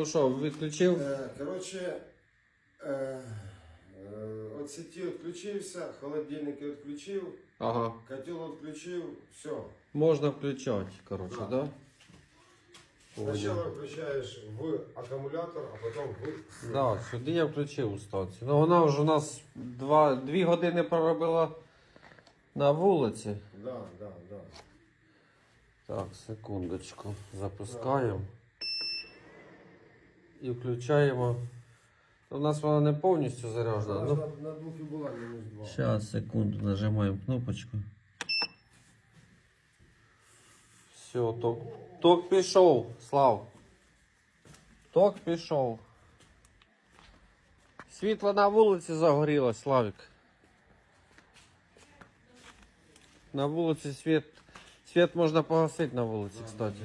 Ну що, відключив? Е, Коротше, е, е, от сеті відключився, холодильник відключив, Ага. котел відключив, все. Можна включати, коротше, Да. да? Спочатку включаєш в акумулятор, а потім в Да, сюди я включив станцію. Ну вона вже у нас два, дві години проробила на вулиці. Да, да, да. Так, секундочку. Запускаємо. І включаємо. У нас вона не повністю заряджена. Ну, на, на двох і була мінус два. Сейчас, секунду, нажимаем кнопочку. Все, ток, ток пішов, Слав. Ток пішов. Світло на вулиці загорілось, Славік. На вулиці світ. Світ можна погасити на вулиці, кстати.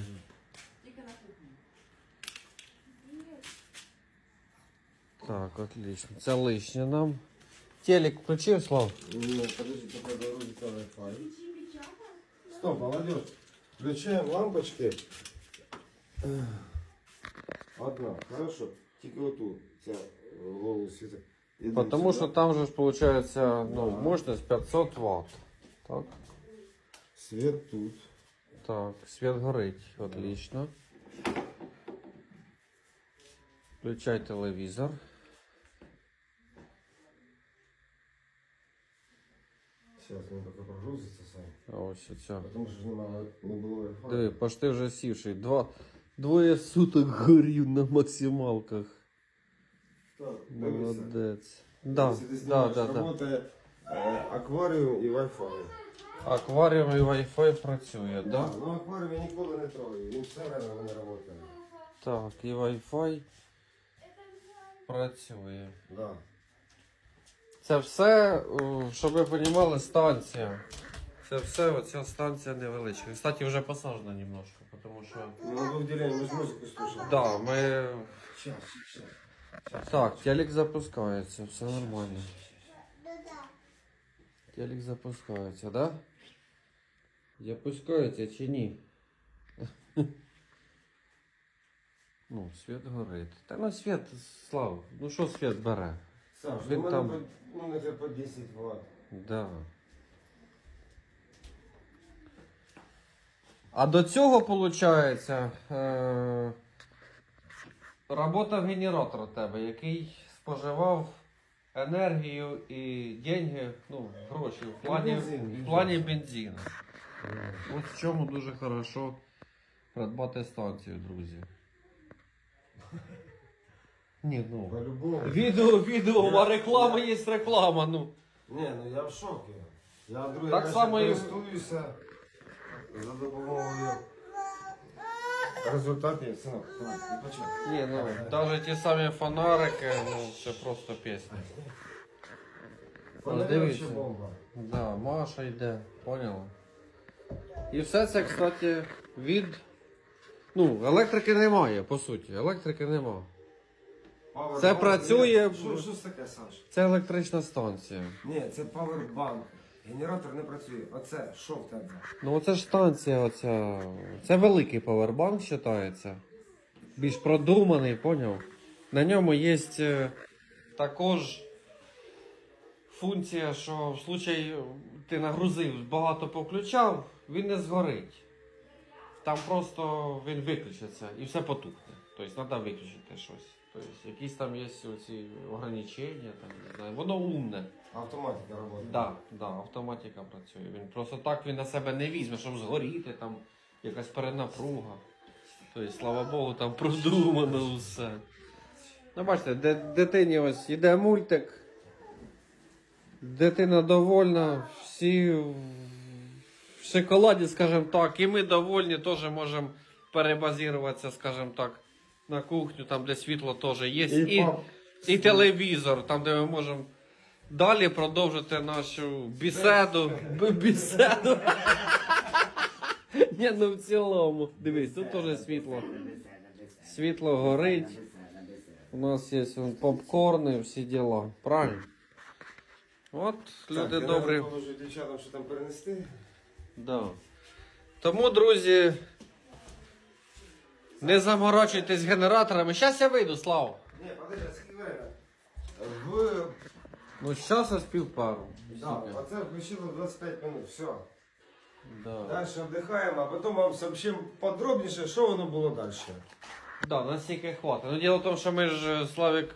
отлично. Це лишнє нам. Телек включив, Слав? Ні, подожди, поки дорогиться Wi-Fi. Стоп, молодежь. Включаємо лампочки. Одна, хорошо. Тільки оту, ця е, голову світить. Іди Потому сюди. что там же получается ну, мощность 500 ватт. Так, Світ тут. так, свет горить, отлично. Включай телевізор. Зараз він поки прогрузиться сам. Ось оця. Тому що ж немає, не було Wi-Fi. Диви, пошти вже сівший. Два, двоє суток горів на максималках. Так, дивися. Молодець. Да, Дивися, ти да, знімаєш, да, да. Работає е, акваріум і Wi-Fi. Акваріум і Wi-Fi працює, Да, ну акваріум я ніколи не трогаю, він все время мене працює. Так, і Wi-Fi працює. Да. Це все, е, щоб ви розуміли, станція. Це все, оця станція невеличка. Кстати, вже посажена немножко, тому що. Ну, на двох ділянь ми ж музику слушаємо. Да, ми. Щас, щас. Так, телек запускається, все нормально. Телек запускається, да? Запускається чи ні? Ну, світ горить. Та ну світ, Слав, ну що світ бере? Саш, Він у мене там- по, ну, нехай по 10 Вт. Да. А до цього, виходить, е- робота генератора тебе, який споживав енергію і деньги, ну, гроші в плані, Бензин. в плані бензину. От в чому дуже хорошо придбати станцію, друзі. Ні, ну. По-любому. Відео, відео, а реклама є реклама, ну. Ні, ну я в шокі. Я другий Так раз само і- користуюся за допомогою результатів. Синок, давай, відпочинь. Ні, ну навіть ті самі фонарики, ну це просто пісня. Фонарі дивіться. бомба. Да, Маша йде, поняла. І все це, кстати, від. Ну, електрики немає, по суті. Електрики Powerbank. Це працює- Що, що це таке, Саш? Це електрична станція. Ні, це павербанк. Генератор не працює. Оце, що в тебе? Ну оце ж станція, оця. Це великий павербанк вважається. Більш продуманий, поняв? На ньому є е, також функція, що в случай ти нагрузив, багато повключав, він не згорить. Там просто він виключиться і все потухне. Тобто треба виключити щось. Тобто якісь там є оці ограничення, там, не знаю. воно умне. Автоматика працює. Да, да, автоматика працює. Він просто так він на себе не візьме, щоб згоріти, там якась перенапруга. Тобто, слава Богу, там продумано все. Ну, бачите, де, дитині ось іде мультик. Дитина довольна, всі в в шоколаді, скажімо так, і ми довольні, теж можемо перебазіруватися, скажімо так, на кухню, там, де світло теж є. І І, пап- і телевізор, там, де ми можемо далі продовжити нашу бесіду. Б- Бесіду. Ні, ну в цілому. Дивись, тут теж світло. Світло горить. У нас є вон, попкорни, всі діла. Правильно? От, люди Так, добрі. Я поможу дівчатам, що там перенести. Да. Тому, друзі, Не заморочуйтесь генераторами. Щас я вийду, Слава. Не, подожди, а скільки время? В... Ну, щас я спів пару. Да, оце включило 25 минут, все. Да. Дальше отдыхаем, а потом вам сообщим подробніше, що воно було дальше. Да, настільки хватить. Ну, діло в тому, що ми ж, Славік,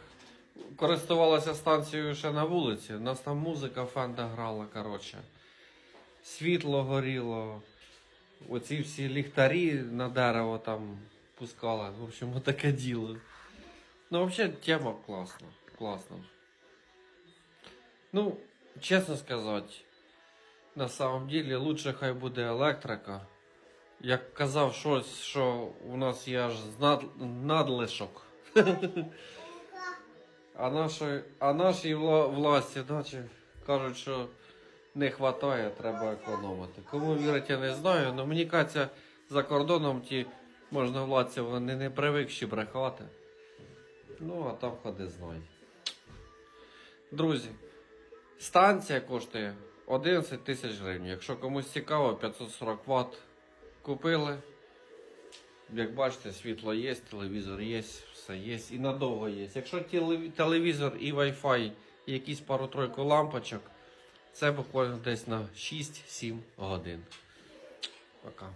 користувалися станцією ще на вулиці. У нас там музика фенда грала, коротше. Світло горіло. Оці всі ліхтарі на дерево там пускали. В общем, таке діло. Ну, взагалі, тема класна. Класна. Ну, чесно сказати, на самом деле лучше хай буде електрика. Як казав щось, що у нас є аж знад... надлишок. а наші, а нашій вла... власті дачі кажуть, що не вистачає, треба економити. Кому вірить, я не знаю, але мені кажеться, за кордоном ті можновладці вони не привикші брехати. Ну, а там ходи знай. Друзі, станція коштує 11 тисяч гривень. Якщо комусь цікаво, 540 Вт купили. Як бачите, світло є, телевізор є, все є і надовго є. Якщо телевізор і Wi-Fi, і якісь пару-тройку лампочок, це буквально десь на 6-7 годин. Пока.